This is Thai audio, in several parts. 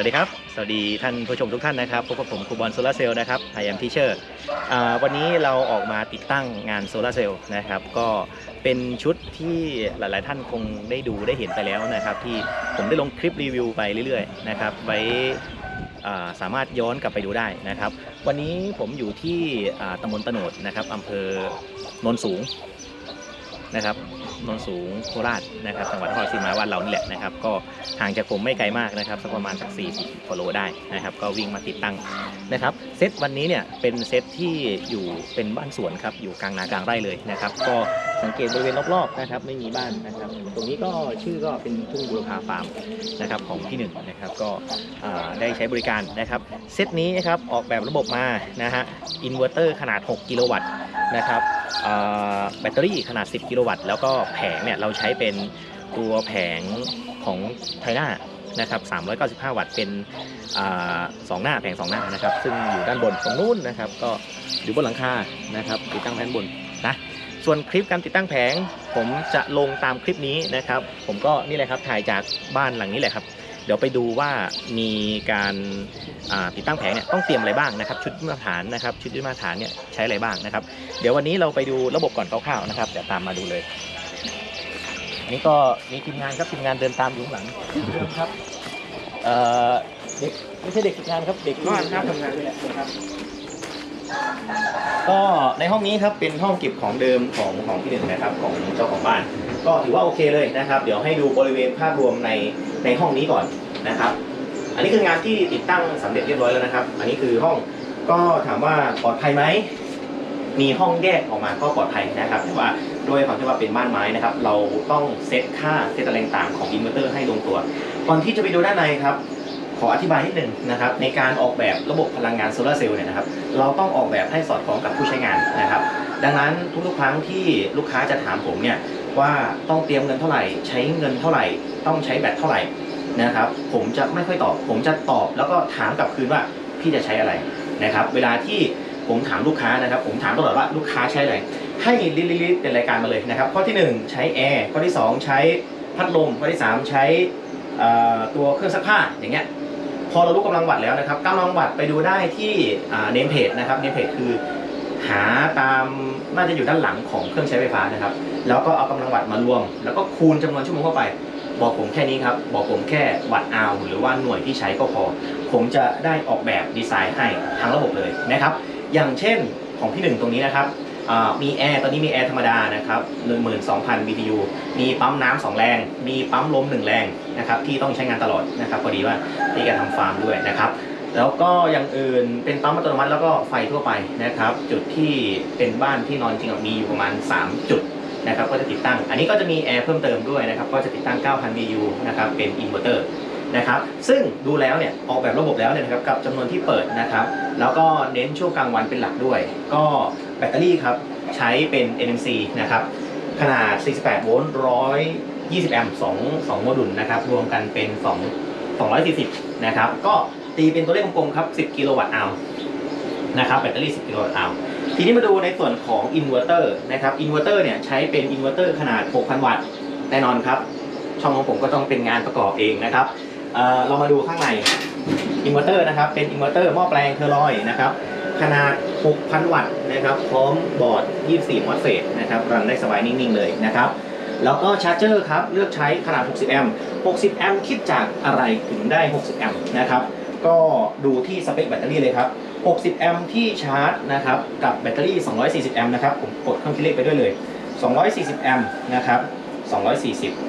วัสดีครับ สวัสดีท่านผู้ชมทุกท่านนะครับ พบกับผมครูบอลโซลาเซลล์นะครับ I am teacher อ่าวันนี้เราออกมาติดตั้งงานโซลาเซลล์นะครับ ก็เป็นชุดที่หลาย ๆ ท่านคงได้ดูได้เห็นไปแล้วนะครับ ที่ผมได้ลงคลิปรีวิวไปเรื่อย ๆ นะครับ ไว้สามารถย้อนกลับไปดูได้นะครับ วันนี้ผมอยู่ที่ตำบลตโนดนะครับอำเภอโนนสูง นะครับโนนสูงโคราชนะครับจังหวัดนครศรีธรรมราชบ้าเรานี่แหละนะครับ ก็ห่างจากผมไม่ไกลมากนะครับสักประมาณสัก 40กิโลได้นะครับ ก็วิ่งมาติดตั้งนะครับเซตวันนี้เนี่ยเป็นเซตที่อยู่เป็นบ้านสวนครับอยู่กลางนากลางไร่เลยนะครับ ก็สังเกตบริเวณรอบๆนะครับ ไม่มีบ้านนะครับ ตรงนี้ก็ชื่อก็เป็นทุ่งบุรพาฟาร์มนะครับของพี่หนึ่งนะครับก็ได้ใช้บริการนะครับเซตนี้นะครับออกแบบระบบมานะฮะอินเวอร์เตอร์ขนาด 6 กิโลวัตต์นะครับแบตเตอรี่ขนาด 10 กิโลวัตต์แล้วก็แผงเนี่ยเราใช้เป็นตัวแผงของไทน่านะครับ 395 วัตต์ เป็นสองหน้า แผงสองหน้านะครับ ซึ่งอยู่ด้านบนตรงนู้นนะครับ ก็อยู่บนหลังคา นะครับติดตั้งด้านบนนะ ส่วนคลิปการติดตั้งแผง ผมจะลงตามคลิปนี้นะครับ ผมก็นี่แหละครับถ่ายจากบ้านหลังนี้แหละครับ เดี๋ยวไปดูว่ามีการติดตั้งแผงเนี่ยต้องเตรียมอะไรบ้างนะครับ ชุดมาตรฐานนะครับ ชุดมาตรฐานเนี่ยใช้อะไรบ้างนะครับ เดี๋ยววันนี้เราไปดูระบบก่อนคร่าวๆนะครับเดี๋ยวตามมาดูเลยนนี้ก็มีทีมงานครับทีมงานเดินตามอยู่ข้างหลังครับเอ่อเด็กไม่ใช่เด็กฝึกงานครับเด็กที่ครับทำงานด้วยแหละนะครับ ก็ในห้องนี้ครับเป็นห้องเก็บของเดิมของของพี่หนึ่งนะครับของเจ้าของบ้าน ก็ถือว่าโอเคเลยนะครับ เดี๋ยวให้ดูบริเวณภาพรวมในในห้องนี้ก่อนนะครับ อันนี้คืองานที่ติดตั้งสำเร็จเรียบร้อยแล้วนะครับ อันนี้คือห้องก็ถามว่าปลอดภัยไหมมีห้องแยกออกมาก็ปลอดภัยนะครับแต่ว่าด้วยความที่ว่าเป็นบ้านไม้นะครับ เราต้องเซตค่าเซตอะไรต่างของอินเวอร์เตอร์ให้ลงตัว ก่อนที่จะไปดูด้านในครับ ขออธิบายนิดนึงนะครับในการออกแบบระบบพลังงานโซลาร์เซลล์เนี่ยนะครับเราต้องออกแบบให้สอดคล้องกับผู้ใช้งานนะครับ ดังนั้นทุกๆครั้งที่ลูกค้าจะถามผมเนี่ยว่าต้องเตรียมเงินเท่าไหร่ ใช้เงินเท่าไหร่ ต้องใช้แบตเท่าไหร่นะครับ ผมจะไม่ค่อยตอบ ผมจะตอบแล้วก็ถามกลับคืนว่าพี่จะใช้อะไรนะครับ เวลาที่ผมถามลูกค้านะครับ ผมถามตลอดว่าลูกค้าใช้อะไร ให้ลิลิๆเป็นรายการมาเลยนะครับ ข้อที่ 1 ใช้แอร์ข้อที่ 2 ใช้พัดลมข้อที่ 3 ใช้ตัวเครื่องซักผ้าอย่างเงี้ย พอเรารู้กำลังวัตต์แล้วนะครับกำลังวัตต์ไปดูได้ที่เนมเพจนะครับเนมเพจคือหาตามน่าจะอยู่ด้านหลังของเครื่องใช้ไฟฟ้านะครับ แล้วก็เอากำลังวัตต์มารวม แล้วก็คูณจำนวนชั่วโมงเข้าไป บอกผมแค่นี้ครับ บอกผมแค่วัตต์อาวหรือว่าหน่วยที่ใช้ก็พอ ผมจะได้ออกแบบดีไซน์ให้ทั้งระบบเลยนะครับ อย่างเช่นของพี่หนึ่งตรงนี้นะครับ มีแอร์ตอนนี้มีแอร์ธรรมดานะครับ12,000 BTU มีปั๊มน้ำสองแรง มีปั๊มลมหนึ่งแรงนะครับที่ต้องใช้งานตลอดนะครับพอดีว่าที่แกทำฟาร์มด้วยนะครับแล้วก็อย่างอื่นเป็นปั๊มอัตโนมัติแล้วก็ไฟทั่วไปนะครับ จุดที่เป็นบ้านที่นอนจริงมีอยู่ประมาณ 3 จุดนะครับก็จะติดตั้ง อันนี้ก็จะมีแอร์เพิ่มเติมด้วยนะครับ ก็จะติดตั้ง 9,000 BU นะครับเป็นอินเวอร์เตอร์ นะครับ ซึ่งดูแล้วเนี่ยออกแบบระบบแล้วเนี่ยนะครับกับจำนวนที่เปิดนะครับ แล้วก็เน้นช่วงกลางวันเป็นหลักด้วย ก็แบตเตอรี่ครับใช้เป็น NMC นะครับขนาด 48 โวลต์ 120 แอมป์2 2โมดูลนะครับ รวมกันเป็น 2 240 นะครับ ก็ตีเป็นตัวเลขกลมๆครับ 10 กิโลวัตต์อาวนะครับแบตเตอรี่ 10 กิโลวัตต์อาวทีนี้มาดูในส่วนของอินเวอร์เตอร์นะครับอินเวอร์เตอร์เนี่ยใช้เป็นอินเวอร์เตอร์ขนาด 6,000 วัตต์ แน่นอนครับ ช่องของผมก็ต้องเป็นงานประกอบเองนะครับ เอ่อเรามาดูข้างในอินเวอร์เตอร์นะครับ เป็นอินเวอร์เตอร์หม้อแปลงเทอร์ลอยนะครับ ขนาด 6,000 วัตต์นะครับ พร้อมบอร์ด 24 มอสเฟตนะครับ รันได้สบายนิ่ง ๆ เลยนะครับ แล้วก็ชาร์จเจอร์ครับ เลือกใช้ขนาด 60 แอมป์ 60 แอมป์คิดจากอะไรถึงได้ 60 แอมป์นะครับ ก็ดูที่สเปคแบตเตอรี่เลยครับ 60 แอมป์ที่ชาร์จนะครับ กับแบตเตอรี่ 240 แอมป์นะครับ ผมกดเครื่องคิดเลขไปด้วยเลย 240 แอมป์นะครับ 240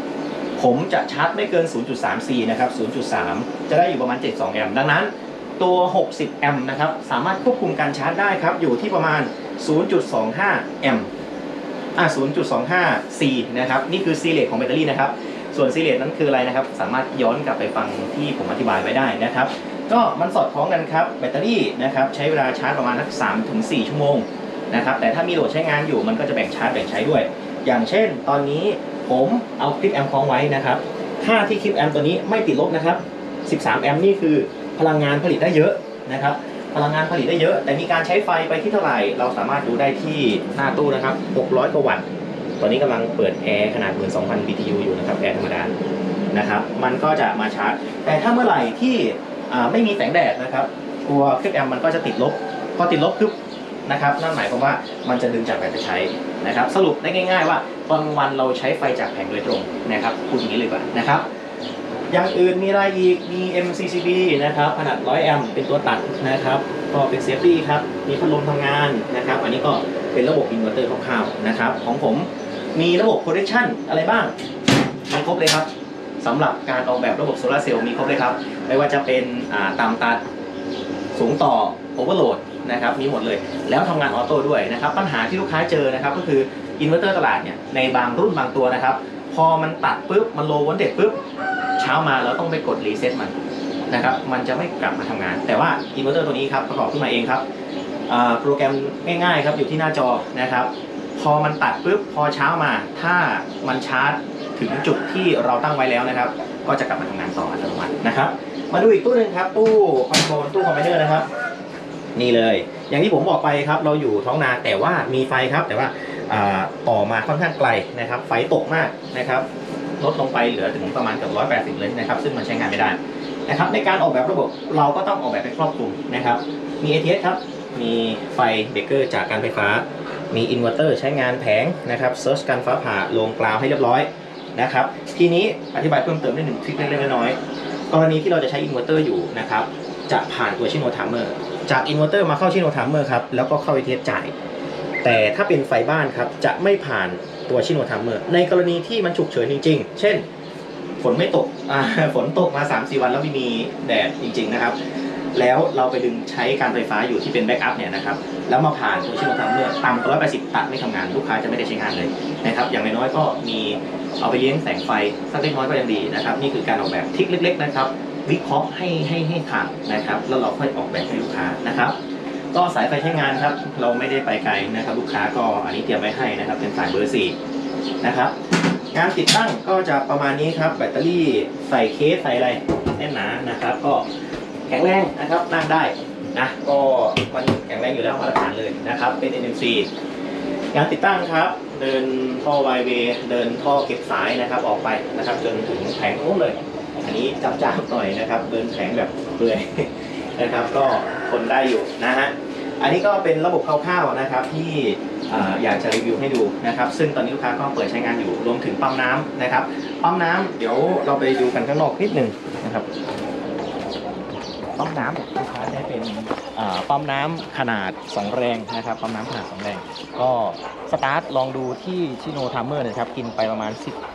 ผมจะชาร์จไม่เกิน 0.34นะครับ 0.3 จะได้อยู่ประมาณ 72 แอมป์ ดังนั้นตัว 60 แอมป์นะครับ สามารถควบคุมการชาร์จได้ครับ อยู่ที่ประมาณ 0.25 แอมป์ อ่า 0.25 C นะครับ นี่คือซีเลตของแบตเตอรี่นะครับ ส่วนซีเลตนั้นคืออะไรนะครับ สามารถย้อนกลับไปฟังที่ผมอธิบายไว้ได้นะครับ ก็มันสอดคล้องกันครับ แบตเตอรี่นะครับ ใช้เวลาชาร์จประมาณสัก3ถึง4ชั่วโมงนะครับ แต่ถ้ามีโหลดใช้งานอยู่ มันก็จะแบ่งชาร์จแบ่งใช้ด้วย อย่างเช่น ตอนนี้ผมเอาคลิปแอมป์คล้องไว้นะครับ ค่าที่คลิปแอมป์ตัวนี้ไม่ติดลบนะครับ 13 แอมป์นี่คือพลังงานผลิตได้เยอะนะครับ พลังงานผลิตได้เยอะ แต่มีการใช้ไฟไปที่เท่าไหร่ เราสามารถดูได้ที่หน้าตู้นะครับ 600 กว่าวัตต์ ตอนนี้กำลังเปิดแอร์ขนาด 12,000 BTU อยู่นะครับ แอร์ธรรมดา นะครับ มันก็จะมาชาร์จ แต่ถ้าเมื่อไหร่ที่ไม่มีแสงแดดนะครับ ตัวครื่องแอมป์มันก็จะติดลบ พอติดลบปุ๊บนะครับ นั่นหมายความว่ามันจะดึงจากแบตไปใช้ นะครับสรุปได้ง่าย ๆ ว่าบางวันเราใช้ไฟจากแผงโดยตรงนะครับพูดอย่างนี้เลยว่านะครับอย่างอื่นมีอะไรอีกมี MCCB นะครับขนาด 100 แอมป์เป็นตัวตัดนะครับก็เป็นเซฟตี้ครับมีพัดลมทำงานนะครับ อันนี้ก็เป็นระบบอินเวอร์เตอร์คร่าวๆนะครับของผมมีระบบ protection อะไรบ้างมีครบเลยครับสำหรับการออกแบบระบบโซลาร์เซลล์มีครบเลยครับ ไม่ว่าจะเป็นอ่าต่ำตัดสูงต่อ overload นะครับมีหมดเลย แล้วทำงานออโต้ด้วยนะครับปัญหาที่ลูกค้าเจอนะครับก็คืออินเวอร์เตอร์ตลาดเนี่ยในบางรุ่นบางตัวนะครับพอมันตัดปุ๊บมันโลว o ลเ a ปุ๊บเช้ามาเราต้องไปกดรีเซ็ตมันนะครับมันจะไม่กลับมาทำงาน แต่ว่าอินเวอร์เตอร์ตัวนี้ครับประกอบขึ้นมาเองครับโปรแกรมง่ายๆครับอยู่ที่หน้าจอนะครับพอมันตัดปุ๊บพอเช้ามาถ้ามันชาร์จถึงจุดที่เราตั้งไว้แล้วนะครับ ก็จะกลับมาทำงานต่ออัตโนมัตินะครับ มาดูอีกตู้หนึ่งครับ ตู้คอนโทรลตู้คอมพิวเตอร์นะครับ นี่เลย อย่างที่ผมบอกไปครับ เราอยู่ท้องนาแต่ว่ามีไฟครับ แต่ว่าอ่าต่อมาค่อนข้างไกลนะครับ ไฟตกมากนะครับลดลงไปเหลือถึงประมาณเกือบ180 เลยนะครับ ซึ่งมันใช้งานไม่ได้นะครับ ในการออกแบบระบบเราก็ต้องออกแบบให้ครอบคลุมนะครับ มี ATS ครับ มีไฟเบรกเกอร์จากการไฟฟ้า มีอินเวอร์เตอร์ใช้งานแผงนะครับเซิร์ชการฟ้าผ่าลงกราวให้เรียบร้อยนะครับ ทีนี้อธิบายเพิ่มเติมได้หนึ่งทริคเล็กๆน้อยๆกรณีที่เราจะใช้อินเวอร์เตอร์อยู่นะครับ จะผ่านตัวชิโนทามเมอร์ จากอินเวอร์เตอร์มาเข้าชิโนทามเมอร์ครับแล้วก็เข้า ATS จ่าย แต่ถ้าเป็นไฟบ้านครับจะไม่ผ่านตัวชิโนทามเมอร์ในกรณีที่มันฉุกเฉินจริง ๆ เช่น ฝนไม่ตกฝนตกมา 3-4 วันแล้วไม่มีแดดจริง ๆ นะครับ แล้วเราไปดึงใช้การไฟฟ้าอยู่ที่เป็นแบ็กอัพเนี่ยนะครับแล้วมาผ่านตัวชิโนทามเมอร์ต่ำกว่า180ตัดไม่ทำงานลูกค้าจะไม่ได้ใช้งานเลยนะครับอย่างน้อยๆก็มีเอาไปเลี้ยงแสงไฟสักเล็กน้อยก็ยังดีนะครับ นี่คือการออกแบบทิคเล็ก ๆ นะครับ วิเคราะห์ให้ให้ให้ขาดนะครับ แล้วเราค่อยออกแบบให้ลูกค้านะครับ ก็สายไฟใช้งานครับ เราไม่ได้ไปไกลนะครับ ลูกค้าก็อันนี้เตรียมไว้ให้นะครับ เป็นสายเบอร์สี่นะครับงานติดตั้งก็จะประมาณนี้ครับแบตเตอรี่ใส่เคสใส่อะไรแน่นหนานะครับ ก็แข็งแรงนะครับนั่งได้นะก็มันแข็งแรงอยู่แล้วมาตรฐานเลยนะครับ เป็น NMC งานติดตั้งครับ เดินท่อไวเวเดินท่อเก็บสายนะครับออกไปนะครับ จนถึงแผงโน้นเลย อันนี้จับจ้าบหน่อยนะครับเดินแผงแบบเปื่อยนะครับ ก็ทนได้อยู่นะฮะอันนี้ก็เป็นระบบคร่าวๆนะครับที่ออยากจะรีวิวให้ดูนะครับ ซึ่งตอนนี้ลูกค้าก็เปิดใช้งานอยู่รวมถึงปั๊มน้ำนะครับปั๊มน้ำเดี๋ยวเราไปดูกันข้างนอกนิดนึงนะครับ ปั๊มน้ำลูกค้าได้เป็นอ่าปั๊มน้ำขนาด 2 แรงนะครับปั๊มน้ำขนาด 2 แรง ก็สตาร์ทลองดูที่ชิโนทามเมอร์นะครับกินไปประมาณ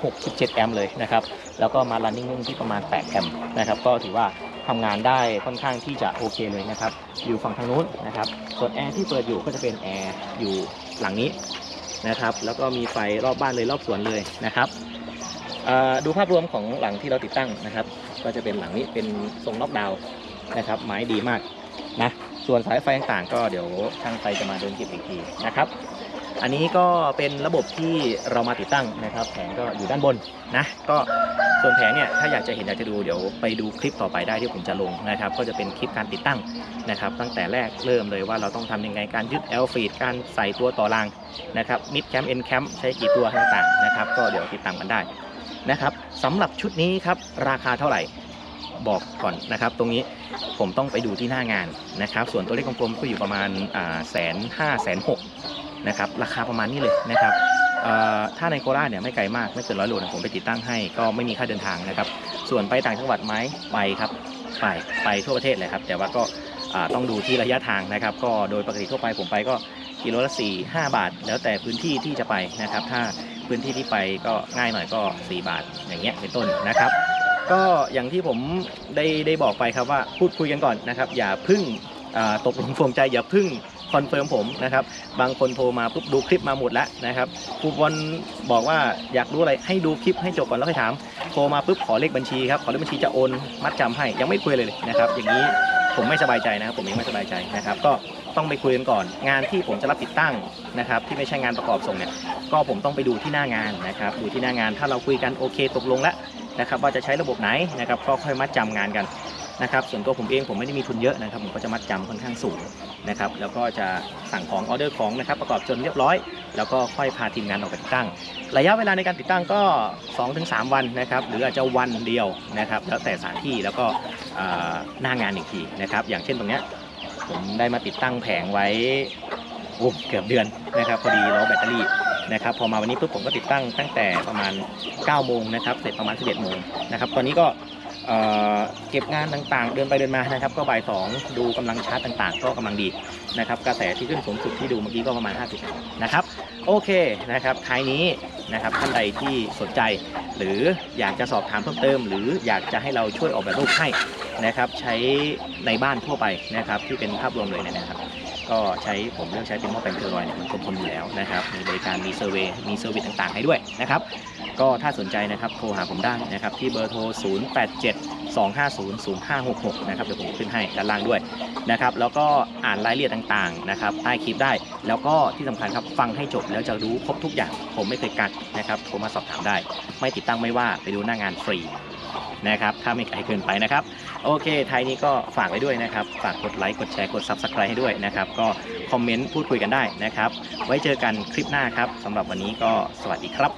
16-17 แอมป์เลยนะครับ แล้วก็มารันนิ่งที่ประมาณ 8 แอมป์นะครับ ก็ถือว่าทำงานได้ค่อนข้างที่จะโอเคเลยนะครับ อยู่ฝั่งทางนู้นนะครับ ส่วนแอร์ที่เปิดอยู่ก็จะเป็นแอร์อยู่หลังนี้นะครับ แล้วก็มีไฟรอบบ้านเลยรอบสวนเลยนะครับเอ่อดูภาพรวมของหลังที่เราติดตั้งนะครับ ก็จะเป็นหลังนี้เป็นทรงน็อกดาวน์ นะครับ ไม้ดีมากนะ ส่วนสายไฟต่างๆ ก็เดี๋ยวช่างไฟจะมาเดินเก็บอีกทีนะครับ อันนี้ก็เป็นระบบที่เรามาติดตั้งนะครับ แผงก็อยู่ด้านบนนะ ก็ส่วนแผงเนี่ยถ้าอยากจะเห็นอยากจะดูเดี๋ยวไปดูคลิปต่อไปได้ที่ผมจะลงนะครับ ก็จะเป็นคลิปการติดตั้งนะครับ ตั้งแต่แรกเริ่มเลยว่าเราต้องทำยังไงการยึด L feed การใส่ตัวต่อรางนะครับ mid cam end cam ใช้กี่ตัวต่างๆนะครับ ก็เดี๋ยวติดตามกันได้นะครับสำหรับชุดนี้ครับราคาเท่าไหร่ บอกก่อนนะครับ ตรงนี้ผมต้องไปดูที่หน้างานนะครับ ส่วนตัวเลขกลมๆก็อยู่ประมาณแสนห้าแสนหกนะครับราคาประมาณนี้เลยนะครับถ้าในโคราชเนี่ยไม่ไกลมากไม่เกินร้อยโลนะผมไปติดตั้งให้ก็ไม่มีค่าเดินทางนะครับ ส่วนไปต่างจังหวัดไหมไปครับไปไปทั่วประเทศเลยครับ แต่ว่าก็ต้องดูที่ระยะทางนะครับ ก็โดยปกติทั่วไปผมไปก็กิโลละ4 5 บาท แล้วแต่พื้นที่ที่จะไปนะครับ ถ้าพื้นที่ที่ไปก็ง่ายหน่อยก็ 4 บาทอย่างเงี้ยเป็นต้นนะครับ ก็อย่างที่ผมได้ได้บอกไปครับว่าพูดคุยกันก่อนนะครับ อย่าพึ่งตกลงปลงใจอย่าพึ่งคอนเฟิร์มผมนะครับบางคนโทรมาปุ๊บดูคลิปมาหมดแล้วนะครับครูบอลบอกว่าอยากรู้อะไรให้ดูคลิปให้จบก่อนแล้วค่อยถามโทรมาปุ๊บขอเลขบัญชีครับขอเลขบัญชีจะโอนมัดจำให้ยังไม่คุยเลยนะครับ อย่างนี้ผมไม่สบายใจนะครับผมเองไม่สบายใจนะครับ ก็ต้องไปคุยกันก่อน งานที่ผมจะรับติดตั้งนะครับ ที่ไม่ใช่งานประกอบส่งเนี่ยก็ผมต้องไปดูที่หน้างานนะครับ ดูที่หน้างานถ้าเราคุยกันโอเค ตกลงแล้ว นะครับว่าจะใช้ระบบไหนนะครับก็ค่อยมัดจำงานกันนะครับส่วนตัวผมเองผมไม่ได้มีทุนเยอะนะครับผมก็จะมัดจำค่อนข้างสูงนะครับแล้วก็จะสั่งของออเดอร์ของนะครับประกอบจนเรียบร้อย แล้วก็ค่อยพาทีมงานออกไปติดตั้ง ระยะเวลาในการติดตั้งก็ 2-3 วันนะครับหรืออาจจะวันเดียวนะครับแล้วแต่สถานที่แล้วก็อ่าหน้างานอีกทีนะครับอย่างเช่นตรงเนี้ยผมได้มาติดตั้งแผงไว้เกือบเดือนนะครับพอดีล้อแบตเตอรี่ นะครับพอมาวันนี้ปุ๊บผมก็ติดตั้งตั้งแต่ประมาณ9โมงนะครับเสร็จประมาณ11โมงนะครับตอนนี้ก็เเก็บงานต่างๆ เดินไปเดินมานะครับ ก็บ่ายสองดูกำลังชาร์จต่าง ๆ ก็กำลังดีนะครับ กระแสที่ขึ้นสูงสุดที่ดูเมื่อกี้ก็ประมาณ 50 นะครับ โอเคนะครับท้ายนี้นะครับท่านใดที่สนใจ หรืออยากจะสอบถามเพิ่มเติม หรืออยากจะให้เราช่วยออกแบบรูปให้นะครับ ใช้ในบ้านทั่วไปนะครับที่เป็นภาพรวมเลยนะครับ ก็ใช้ผมเลือกใช้เป็นหม้อแปลงเทอร์ลอยเนี่ยมันครบคลุมอยู่แล้วนะครับ มีบริการมีเซอร์เวยมีเซอร์วิสต่างๆให้ด้วยนะครับ ก็ถ้าสนใจนะครับโทรหาผมได้นะครับ ที่เบอร์โทร 087 250 0566 นะครับเดี๋ยวผมขึ้นให้ด้านล่างด้วยนะครับ แล้วก็อ่านรายละเอียดต่างๆนะครับใต้คลิปได้ แล้วก็ที่สำคัญครับฟังให้จบแล้วจะรู้ครบทุกอย่าง ผมไม่เคยกัดนะครับโทรมาสอบถามได้ ไม่ติดตั้งไม่ว่าไปดูหน้างานฟรี นะครับถ้าไม่ไกลเกินไปนะครับ โอเคไทยนี้ก็ฝากไว้ด้วยนะครับ ฝากกดไลค์กดแชร์กด Subscribe ให้ด้วยนะครับ ก็คอมเมนต์พูดคุยกันได้นะครับ ไว้เจอกันคลิปหน้าครับสำหรับวันนี้ก็สวัสดีครับ